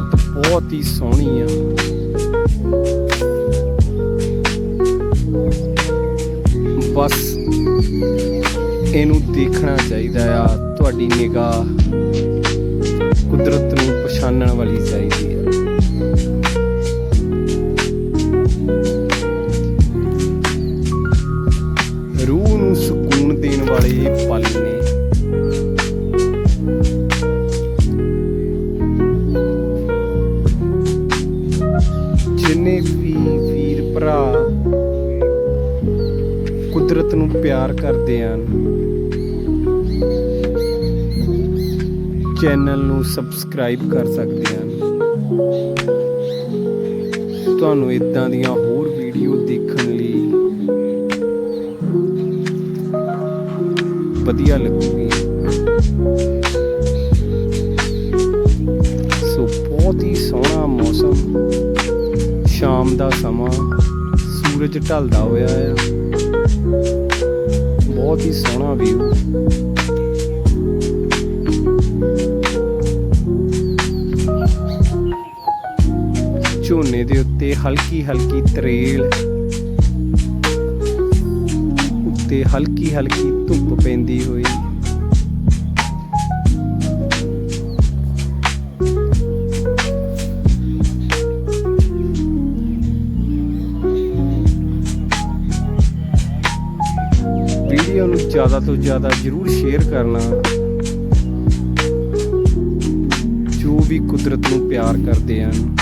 ਬਹੁਤ ਹੀ ਸੋਹਣੀ ਆ। ਬਸ ਇਹਨੂੰ ਦੇਖਣਾ ਚਾਹੀਦਾ ਆ, ਤੁਹਾਡੀ ਨਿਗਾਹ ਕੁਦਰਤ ਨੂੰ ਪਛਾਣਨ ਵਾਲੀ ਚਾਹੀਦੀ ਆ। ਰੂਹ ਨੂੰ ਸਕੂਨ ਦੇਣ ਵਾਲੇ ਪਲ ਜਿੰਨੇ ਵੀ ਵੀਰ ਭਰਾ ਕੁਦਰਤ ਨੂੰ ਪਿਆਰ ਕਰਦੇ ਹਨ, ਚੈਨਲ ਨੂੰ ਸਬਸਕ੍ਰਾਈਬ ਕਰ ਸਕਦੇ ਹਨ। ਤੁਹਾਨੂੰ ਇਦਾਂ ਦੀਆਂ ਹੋਰ ਵੀਡੀਓ ਦੇਖਣ ਲਈ ਵਧੀਆ ਲੱਗੂਗੀ ਸ਼ਾਮ ਦਾ ਸਮਾਂ ਸੂਰਜ ਢਲਦਾ ਹੋਇਆ ਆ ਬਹੁਤ ਹੀ ਸੋਹਣਾ ਵਿਊ ਝੋਨੇ ਦੇ ਉੱਤੇ ਹਲਕੀ ਹਲਕੀ ਤਰੇਲ। ਉੱਤੇ ਹਲਕੀ ਹਲਕੀ ਧੁੱਪ ਪੈਂਦੀ ਹੋਈ। ਵੀਡੀਓ ਨੂੰ ਜ਼ਿਆਦਾ ਤੋਂ ਜ਼ਿਆਦਾ ਜਰੂਰ ਸ਼ੇਅਰ ਕਰਨਾ। ਜੋ ਵੀ ਕੁਦਰਤ ਨੂੰ ਪਿਆਰ ਕਰਦੇ ਹਨ।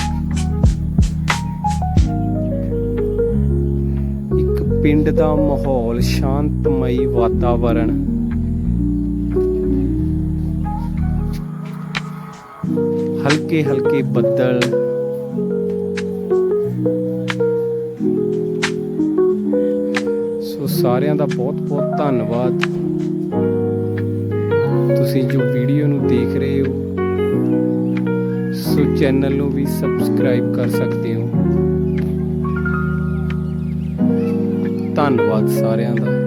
ਇੱਕ ਪਿੰਡ ਦਾ ਮਾਹੌਲ, ਸ਼ਾਂਤਮਈ ਵਾਤਾਵਰਣ। ਹਲਕੇ ਹਲਕੇ ਬੱਦਲ। ਸਾਰਿਆਂ ਦਾ ਬਹੁਤ ਬਹੁਤ ਧੰਨਵਾਦ। ਤੁਸੀਂ ਜੋ ਵੀਡੀਓ ਨੂੰ ਦੇਖ ਰਹੇ ਹੋ, ਸੋ ਚੈਨਲ ਨੂੰ ਵੀ ਸਬਸਕ੍ਰਾਈਬ ਕਰ ਸਕਦੇ ਹੋ। ਧੰਨਵਾਦ ਸਾਰਿਆਂ ਦਾ।